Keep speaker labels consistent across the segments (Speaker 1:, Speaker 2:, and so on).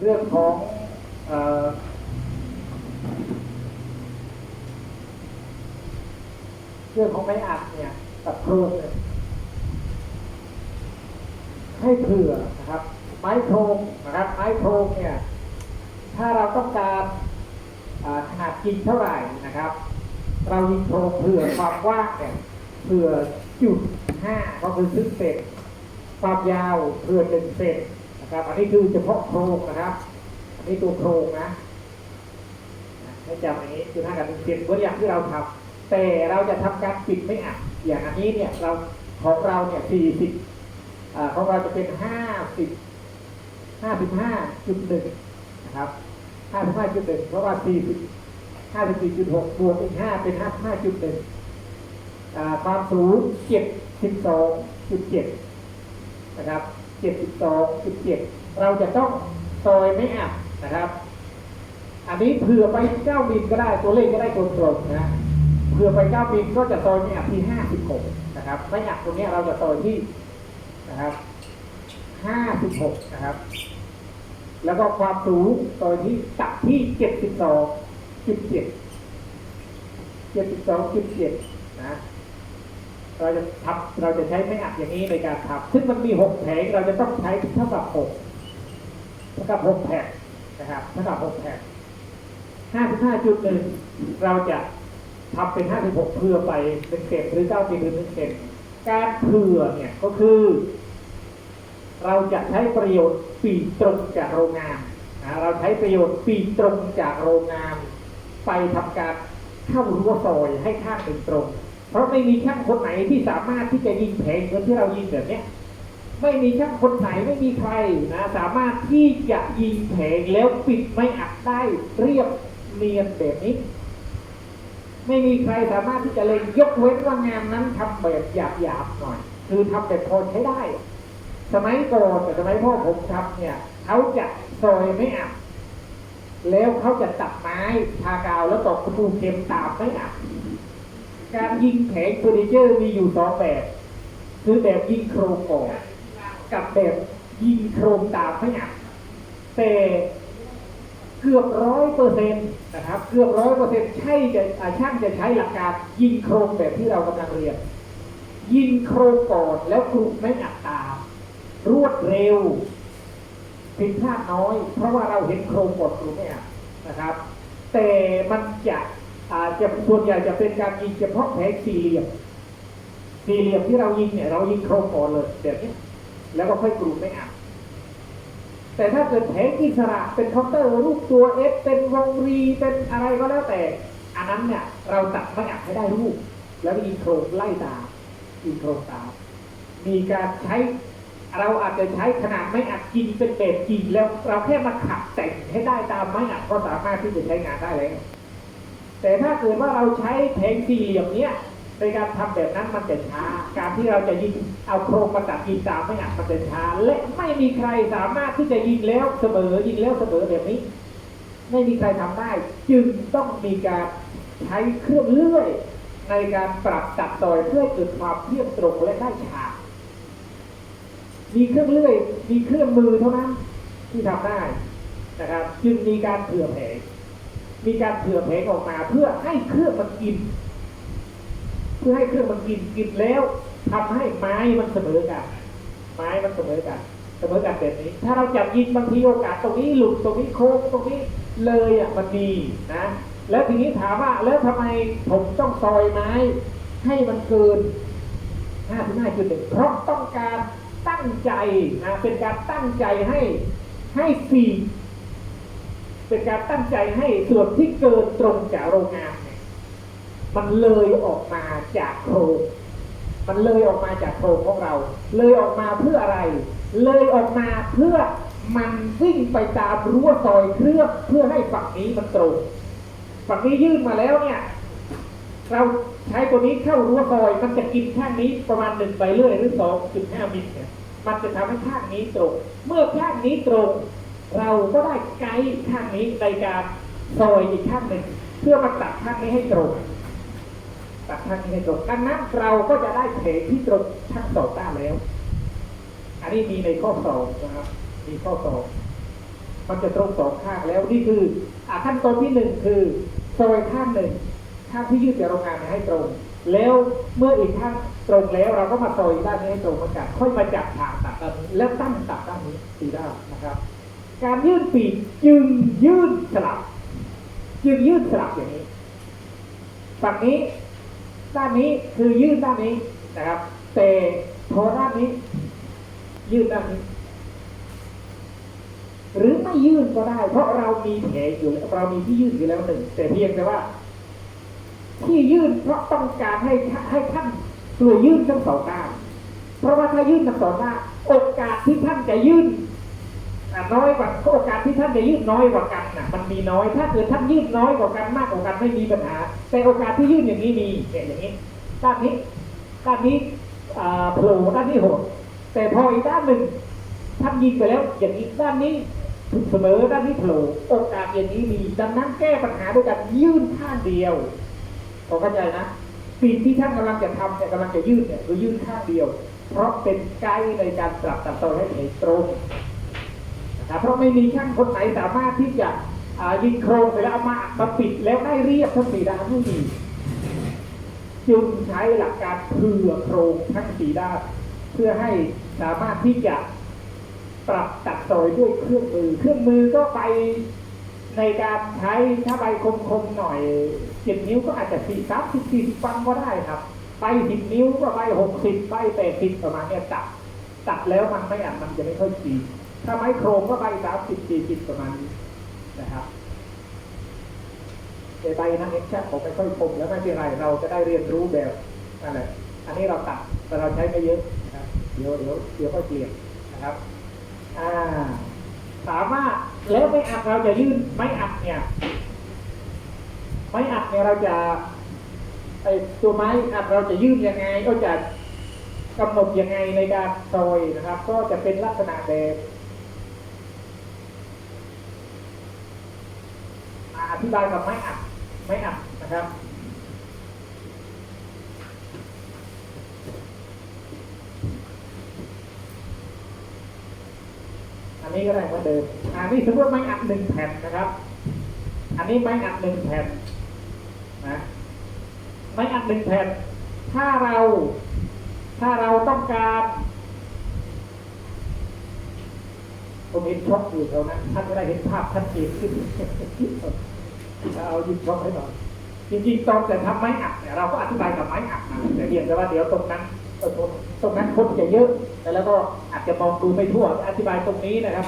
Speaker 1: เรื่องของเอ่อเรื่องของไม้อัดเนี่ยกับโครงเนี่ยให้เผื่อนะครับ ไม้โครงนะครับ ไม้โครงเนี่ย ถ้าเราต้องการขนาดจริงเท่าไหร่นะครับ เรายิงโครงเผื่อความกว้างเนี่ยเผื่อจุดห้าก็คือซึ่งเศษความยาวเผื่อหนึ่งเซน ครับอันนี้คือเฉพาะโครงนะครับ อันนี้ตัวโครงนะให้จำอย่างนี้คือห้ากับหนึ่งเซนเหมือย่างที่เราทำแต่เราจะทำการปิดไม่อัดอย่างอันนี้เนี่ยเราของเราเนี่ยสี่สิบของเราจะเป็นห้าสิบห้าสิบห้าจุดหนึ่งนะครับห้าสิบห้าจุดหนึ่งเพราะว่าสี่สิบห้าสิบสี่จุดหกบวกอีกห้าเป็นห้าสิบห้าจุดหนึ่งความสูงเจ็ดสิบสองจุดเจ็ดนะครับ เจ็ดสิบสองจุดเจ็ดเราจะต้องซอยไม่อับนะครับ อันนี้เผื่อไปเก้ามิลก็ได้ตัวเลขก็ได้ตรงๆนะเผื่อไปเก้ามิลก็จะซอยไม่อับที่ห้าสิบหกนะครับ ไม่อับตรงนี้เราจะซอยที่นะครับห้าสิบหกนะครับ แล้วก็ความสูงซอยที่ตัดที่เจ็ดสิบสองจุดเจ็ดเจ็ดสิบสองจุดเจ็ดนะ เราจะทำเราจะใช้ไม่อัดอย่างนี้ในการทำซึ่งมันมีหกแผงเราจะต้องใช้เท่ากับหกเท่ากับหกแผงนะครับเท่ากับหกแผงห้าสิบห้าจุดหนึ่งเราจะทำเป็นห้าสิบหกเพื่อไปเป็นเศษหรือเก้าสิบหรือเป็นเศษการเผื่อเนี่ยก็คือ เราจะใช้ประโยชน์ปีตรงจากโรงงานนะเราใช้ประโยชน์ปีตรงจากโรงงาน ไปทำการเข้ารั้วซอยให้ข้างหนึ่งตรง เพราะไม่มีช่างคนไหนที่สามารถที่จะยิงแผงเหมือนที่เรายิงแบบเนี้ยไม่มีช่างคนไหนไม่มีใครนะสามารถที่จะยิงแผงแล้วปิดไม่อัดได้เรียบเนียนแบบนี้ ไม่มีใครสามารถที่จะเลยยกเว้นว่างานนั้นทำแบบหยาบๆหน่อย คือทำแบบพอใช้ได้ สมัยก่อนแต่สมัยพ่อผมทำเนี่ยเขาจะซอยไม่อัดแล้วเขาจะตัดไม้ทากาวแล้วตอกประตูเข็มตามไม่อัด การยิงแผงเฟอร์นิเจอร์มีอยู่สองแบบคือแบบยิงโครงก่อนกับแบบยิงโครงตามไม่อัดแต่เกือบร้อยเปอร์เซ็นต์นะครับ เกือบร้อยเปอร์เซ็นต์ใช่จะช่างจะใช้หลักการยิงโครงแบบที่เรากำลังเรียน ยิงโครงก่อนแล้วกรุไม่อัดตามรวดเร็วผิดพลาดน้อย เพราะว่าเราเห็นโครงกดกลุ่มเนี่ยนะครับ แต่มันจะ อาจจะส่วนใหญ่จะเป็นการยิงเฉพาะแผงสี่เหลี่ยมสี่เหลี่ยมที่เรายิงเนี่ยเรายิงโครงก่อนเลยแบบนี้แล้วก็ค่อยกลุ่มไม่อัดแต่ถ้าเกิดแผงอิสระเป็นเคาน์เตอร์รูปตัวเอสเป็นวงรีเป็นอะไรก็แล้วแต่ อันนั้นเนี่ย เราตัดไม่อัดให้ได้รูป แล้วก็ยิงโครงไล่ตามยิงโครงตามมีการใช้เราอาจจะใช้ขนาดไม้อัดจริงเป็นแบบจริงแล้วเราแค่มาขัดแต่งให้ได้ตามไม้อัดก็สามารถที่จะใช้งานได้แล้ว แต่ถ้าเกิดว่าเราใช้แผงสี่เหลี่ยมเนี้ยในการทำแบบนั้นมันจะช้า การที่เราจะยิงเอาโครงมาตัดยิงตามไม้อัดมันจะช้า และไม่มีใครสามารถที่จะยิงแล้วเสมอยิงแล้วเสมอแบบนี้ ไม่มีใครทำได้ จึงต้องมีการใช้เครื่องเลื่อย ในการปรับตัดซอยเพื่อเกิดความเที่ยงตรงและได้ฉากมีเครื่องเลื่อย มีเครื่องมือเท่านั้นที่ทำได้นะครับ จึงมีการเผื่อแผง มีการเผื่อแผงออกมา เพื่อให้เครื่องมันกิน เพื่อให้เครื่องมันกินกินแล้วทำให้ไม้มันเสมอกัน ไม้มันเสมอกันเสมอกันแบบนี้ ถ้าเราจับยิงบางทีโอกาสตรงนี้หลุดตรงนี้โค้งตรงนี้เลยอะมันมีนะ แล้วทีนี้ถามว่าแล้วทำไมผมต้องซอยไม้ ให้มันเกินห้าถึงห้าจุดหนึ่งเพราะต้องการตั้งใจนะเป็นการตั้งใจให้ให้สี่ เป็นการตั้งใจให้ส่วนที่เกินตรงจากโรงงานเนี่ยมันเลยออกมาจากโครงมันเลยออกมาจากโครงของเรา เลยออกมาเพื่ออะไร เลยออกมาเพื่อมันวิ่งไปตามรั้วซอยเครื่องเพื่อให้ฝั่งนี้มันตรง ฝั่งนี้ยื่นมาแล้วเนี่ย เราใช้ตัวนี้เข้ารั้วซอย มันจะกินข้างนี้ประมาณหนึ่งไปเรื่อยหรือสองจุดห้ามิลเนี่ยมันจะทำให้ข้างนี้ตรง เมื่อข้างนี้ตรง เราก็ได้ไกด์ข้างนี้ในการซอยอีกข้างหนึ่งเพื่อมาตัดข้างนี้ให้ตรงตัดข้างนี้ให้ตรงดังนั้นเราก็จะได้เพที่ตรงทั้งสองด้านแล้ว อันนี้มีในข้อสองนะครับ มีข้อสองมันจะตรงสองข้างแล้วนี่คืออขั้นตอนที่หนึ่งคือซอยข้างหนึ่งข้างที่ยืดจากโรงงานให้ตรง แล้วเมื่ออีกข้างตรงแล้วเราก็มาซอยด้านนี้ให้ตรงเหมือนกันค่อยมาจับฉากตัดด้านนี้แล้วตั้งตัดด้านนี้สีด้านนะครับ การยื่นปีกจึงยื่นสลับ จึงยื่นสลับอย่างนี้ฝั่งนี้ ด้านนี้คือยื่นด้านนี้นะครับ แต่พอด้านนี้ ยื่นด้านนี้ หรือไม่ยื่นก็ได้ เพราะเรามีแผลอยู่แล้วเรามีที่ยื่นอยู่แล้วหนึ่งแต่เพียงแต่ว่า ที่ยื่นเพราะต้องการให้ให้ท่านตัวยื่นทั้งสองด้านเพราะว่าถ้ายื่นทั้งสองด้านโอกาสที่ท่านจะยื่น น้อยกว่าโอกาสที่ท่านจะยื่นน้อยกว่ากันน่ะมันมีน้อย ถ้าเกิดท่านยื่นน้อยกว่ากันมากกว่ากันไม่มีปัญหา แต่โอกาสที่ยื่นอย่างนี้มีเนี่ยอย่างนี้ด้านนี้ด้านนี้โผล่ด้านนี้หดแต่พออีกด้านหนึ่งท่านยิงไปแล้ว อย่างนี้ด้านนี้เสมอด้านนี้โผล่โอกาสอย่างนี้มีดังนั้นแก้ปัญหาด้วยการยื่นข้างเดียวพอเข้าใจนะปีกที่ท่านกำลังจะทำเนี่ยกำลังจะยื่นเนี่ยคือยื่นข้างเดียว เพราะเป็นไกด์ในการปรับตัดต่อให้เห็นตรง นะเพราะไม่มีช่างคนไหนสามารถที่จะยิงโครงไปแล้วเอามามาปิดแล้วได้เรียบทั้งสี่ด้านไม่มีจึงใช้หลักการเผื่อโครงทั้งสี่ด้านเพื่อให้สามารถที่จะปรับตัดต่อยด้วยเครื่องมือ เครื่องมือก็ไปในการใช้ถ้าใบคมๆหน่อยเจ็ดนิ้วก็อาจจะสี่สามสิบสี่สิบฟังก็ได้ครับไปสิบนิ้วก็ไปหกสิบไปแปดสิบประมาณเนี้ยตัดตัดแล้วมันไม่อะมันจะไม่ค่อยสี ถ้าไม้โครงก็ใบสามสิบสี่สิบประมาณนี้นะครับแต่ใบนั้นเองแค่ผมไม่ค่อยคมแล้วไม่เป็นไรเราจะได้เรียนรู้แบบนั่นแหละอันนี้เราตัดแต่เราใช้ไม่เยอะนะครับเดี๋ยวเดี๋ยวเดี๋ยวค่อยเปลี่ยนนะครับอ่าถามว่าแล้วไม่อัดเราจะยื่นไม่อัดเนี่ยไม่อัดเนี่ยเราจะไอตัวไม้อัดเราจะยื่นยังไงก็จะกำหนดยังไงในการซอยนะครับ ก็จะเป็นลักษณะแบบ อธิบายกับไม้อัดไม้อัดนะครับอันนี้ก็ได้เหมือนเดิมอันนี้สมมติไม้อัดหนึ่งแผ่นนะครับ อันนี้ไม้อัดหนึ่งแผ่นนะไม้อัดหนึ่งแผ่น ถ้าเรา ถ้าเราต้องการผมเห็นช็อกอยู่แถวนั้นท่านจะได้เห็นภาพชัดเจนขึ้น เอายิบช็อกให้หน่อยจริงๆตอนแต่ทำไม้อัดเนี่ยเราก็อธิบายกับไม้อัดนะแต่เพียงแต่ว่าเดี๋ยวตรงนั้นตรงตรงนั้นคนจะเยอะแล้วก็อาจจะมองดูไม่ทั่วอธิบายตรงนี้นะครับ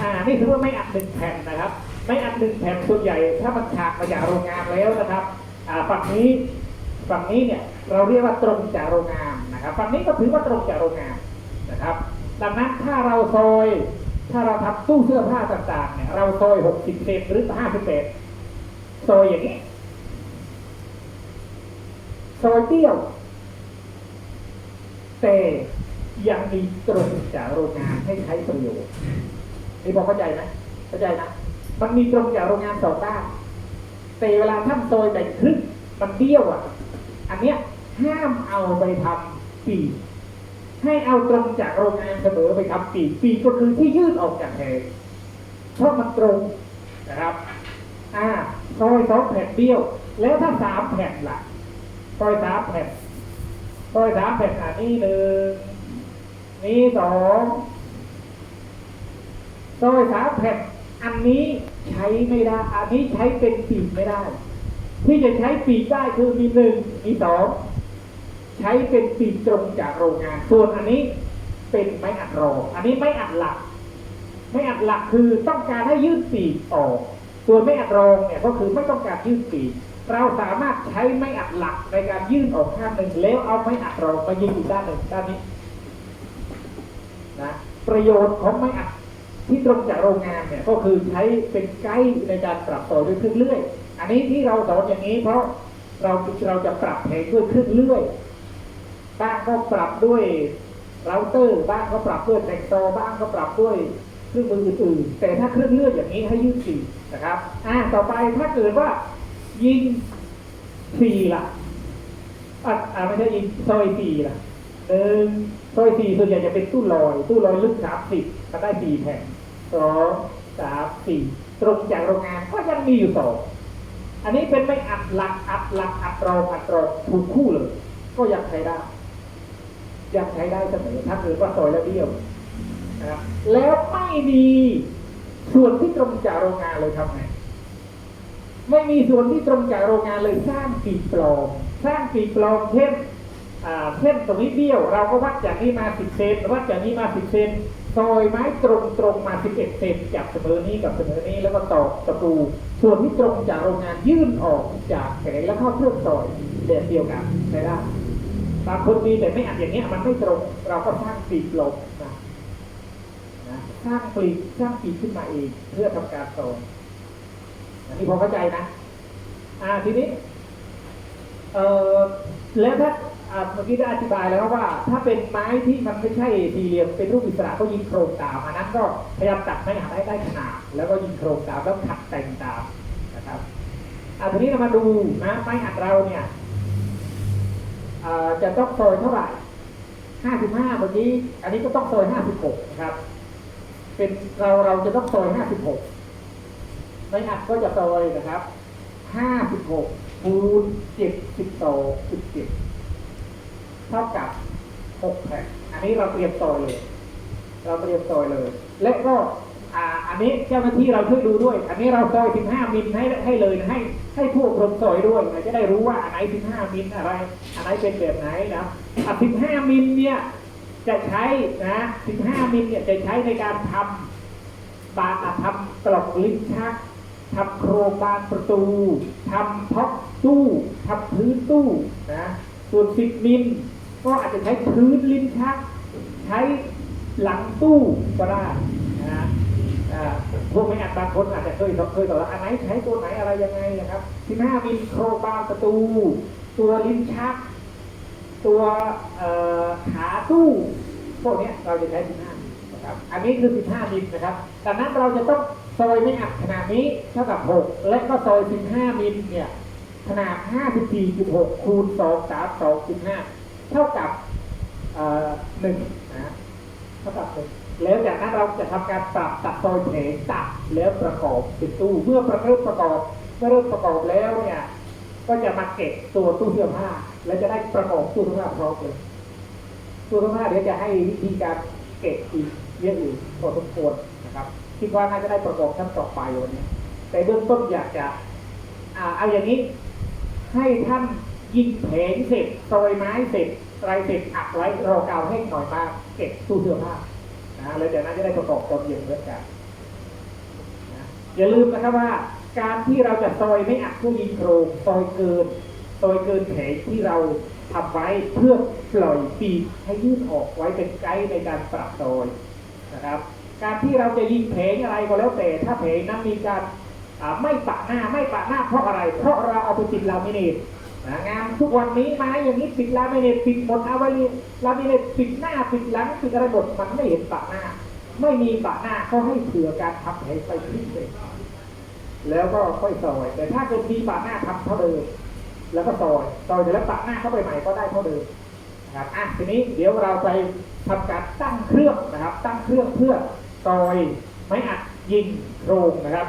Speaker 1: อ่านี่คือว่าไม้อัดหนึ่งแผ่นนะครับ ไม้อัดหนึ่งแผ่นส่วนใหญ่ ถ้ามันฉากมาจากโรงงานแล้วนะครับ อ่าฝั่งนี้ฝั่งนี้เนี่ยเราเรียกว่าตรงจากโรงงานนะครับฝั่งนี้ก็ถือว่าตรงจากโรงงานนะครับ ดังนั้นถ้าเราซอย ถ้าเราทำตู้เสื้อผ้าต่างๆเนี่ยเราซอยหกสิบเซนหรือห้าสิบเซน ซอยอย่างนี้ซอยเตี้ยวแต่ยังมีตรงจากโรงงานให้ใช้ประโยชน์นี่พอเข้าใจไหมเข้าใจนะ มันมีตรงจากโรงงานสองด้านแต่เวลาท่านซอยแบ่งครึ่งมันเบี้ยวอะ อันเนี้ยห้ามเอาไปทำปีกให้เอาตรงจากโรงงานเสมอไปทำปีกปีกก็คือที่ยื่นออกจากแผงเพราะมันตรงนะครับ อ่า ซอยสองแผ่นเบี้ยว แล้วถ้าสามแผ่นล่ะซอยสามแผ่นซอยสามแผ่นอันนี้หนึ่งนี่สองซอยสามแผ่นอันนี้ใช้ไม่ได้ อันนี้ใช้เป็นปีกไม่ได้ ที่จะใช้ปีกได้คือมีหนึ่งมีสองใช้เป็นปีกตรงจากโรงงาน ส่วนอันนี้เป็นไม้อัดรองอันนี้ไม้อัดหลัก ไม่อัดหลักคือต้องการให้ยืดปีกออก ส่วนไม่อัดรองเนี่ยก็คือไม่ต้องการยืดปีกเราสามารถใช้ไม่อัดหลักในการยื่นออกข้างหนึ่งแล้วเอาไม่อัดรองมายิงอีกด้านหนึ่งด้านนี้นะประโยชน์ของไม่อัดที่ตรงจากโรงงานเนี่ยก็คือใช้เป็นไกด์ในการปรับต่อด้วยเครื่องเลื่อย อันนี้ที่เราสอนอย่างนี้ เพราะเราเราจะปรับแผงด้วยเครื่องเลื่อยบ้างก็ปรับด้วยเราเตอร์บ้างก็ปรับด้วยแตกซอบ้างก็ปรับด้วยเครื่องมืออื่นๆแต่ถ้าเครื่องเลื่อยอย่างนี้ให้ยืดสี่ นะครับ อ่า ต่อไปถ้าเกิดว่า ยิงสี่ล่ะอ่าไม่ใช่ยิงซอยสี่ล่ะหนึ่งซอยสี่ส่วนใหญ่จะเป็นตู้ลอย ตู้ลอยลึกสามสิบมันได้สี่แผ่นสองสามสี่ตรงจากโรงงานก็ยังมีอยู่สองอันนี้เป็นไม่อัดหลักอัดหลักอัดรองอัดรองถูกคู่เลย ก็ยังใช้ได้ ยังใช้ได้เสมอถ้าเกิดว่าซอยแล้วเบี้ยวนะครับแล้วไม่มี ส่วนที่ตรงจากโรงงานเลยทำไงไม่มีส่วนที่ตรงจากโรงงานเลยสร้างปีกปลอม สร้างปีกปลอมเช่นเช่นตรงนี้เบี้ยว เราก็วัดจากนี้มา10เซนวัดจากนี้มา10เซนซอยไม้ตรงตรงมา11เอ็ดเซนจากเสมอนี้กับเสมอนี้แล้วก็ตอกตะปูส่วนที่ตรงจากโรงงานยื่นออกจากแผงแล้วเข้าเครื่องซอยแบบเดียวกันใช้ได้บางคนมีแต่ไม่อัดอย่างเงี้ยมันไม่ตรง เราก็สร้างปีกปลอมนะ สร้างปีกสร้างปีกขึ้นมาเองเพื่อทำการซอยอันนี้พอเข้าใจนะ อ่าทีนี้ เอ่อแล้วถ้าเมื่อกี้ได้อธิบายแล้วว่า ถ้าเป็นไม้ที่มันไม่ใช่สี่เหลี่ยมเป็นรูปอิสระก็ยิงโครงตามอันนั้นก็พยายามตัดไม้หักให้ได้ขนาดแล้วก็ยิงโครงตามแล้วขัดแต่งตามนะครับอ่าทีนี้เรามาดูนะไม้หักเราเนี่ยจะต้องซอยเท่าไหร่ห้าสิบห้าเมื่อกี้ อันนี้ก็ต้องซอยห้าสิบหกนะครับ เป็นเราเราจะต้องซอยห้าสิบหกไม่อัดก็จะซอยนะครับห้าสิบหกคูณเจ็ดสิบสองสิบเจ็ดเท่ากับหกแผ่นอันนี้เราเตรียมซอยเลย เราเตรียมซอยเลย และก็อ่าอันนี้เจ้าหน้าที่เราช่วยดูด้วย อันนี้เราซอยสิบห้ามิลให้ให้เลยนะให้ ให้ผู้อบรมซอยด้วยนะจะได้รู้ว่าอันไหนสิบห้ามิลอะไร อันไหนเป็นแบบไหนนะอะสิบห้ามิลเนี่ย จะใช้นะสิบห้ามิลเนี่ยจะใช้ในการทำบานทำกล่องลิ้นชักทำโครงบานประตูทำท็อปตู้ทำพื้นตู้นะส่วนสิบมิลก็อาจจะใช้พื้นลิ้นชัก ใช้หลังตู้ก็ได้นะพวกไม่อาจบางคนอาจจะเคยเคยต่อว่าอันไหนใช้ตัวไหนอะไรยังไงนะครับสิบห้ามิลโครงบานประตู ตัวลิ้นชัก ตัวขาตู้พวกนี้เราจะใช้ 15 นะครับ อันนี้คือ 15 มิลนะครับดังนั้นเราจะต้องซอยไม่อัดขนาดนี้เท่ากับ 6 และก็ซอย 15 มิลเนี่ยขนาด 54.6 คูณ 2 3 2 15 เท่ากับเอ่อ1นะเท่ากับ1แล้วจากนั้นเราจะทำการปรับตัดซอยแผงตัดแล้วประกอบเป็นตู้เมื่อประเริ่มประกอบเมื่อเริ่มประกอบแล้วเนี่ย ก็จะมาเก็บตัวตู้เสื้อผ้า และจะได้ประกอบตู้เสื้อผ้าพร้อมเลยตัวทั้งห้าเดี๋ยวจะให้วิธีการเก็บอีกเยอะอยู่พอสมควรนะครับคิดว่าน่าจะได้ประกอบชั้นต่อไปวันนี้ แต่เบื้องต้นอยากจะอ่าเอาอย่างนี้ ให้ท่านยิงแผงเสร็จซอยไม้เสร็จไรเสร็จอัดไว้รอกาวแห้หน่อยมาเก็บตู้เสื้อผ้านะแล้วเดี๋ยวนั้นจะได้ประกอบตอนเย็นเหมือนกันอย่าลืมนะครับว่า การที่เราจะซอยไม่อัดผู้ยิงโครงซอยเกิน ซอยเกินแผงที่เราทำไว้เพื่อปล่อยปีกให้ยืดออกไว้เป็นไกด์ในการปรับซอยนะครับ การที่เราจะยิงแผงอะไรก็แล้วแต่ ถ้าแผงนั้นมีการไม่ปะหน้าไม่ปะหน้าเพราะอะไร เพราะเราเอาไปติดลามิเนตนะงานทุกวันนี้ไม้อย่างนี้ปิดลามิเนตปิดหมดเอาไว้ลามิเนตปิดหน้าปิดหลังปิดอะไรหมดมันไม่เห็นปะหน้า ไม่มีปะหน้าเขาให้เผื่อการทำแผงไปพิเศษแล้วก็ค่อยซอยแต่ถ้าเกิดมีปาดหน้าทำเท่าเดิม แล้วก็ซอยซอยเสร็จแล้วปาดหน้าเข้าไปใหม่ก็ได้เท่าเดิมนะครับอะทีนี้เดี๋ยวเราไปทำการตั้งเครื่องนะครับ ตั้งเครื่องเพื่อซอยไม้อัดยิงโครงนะครับ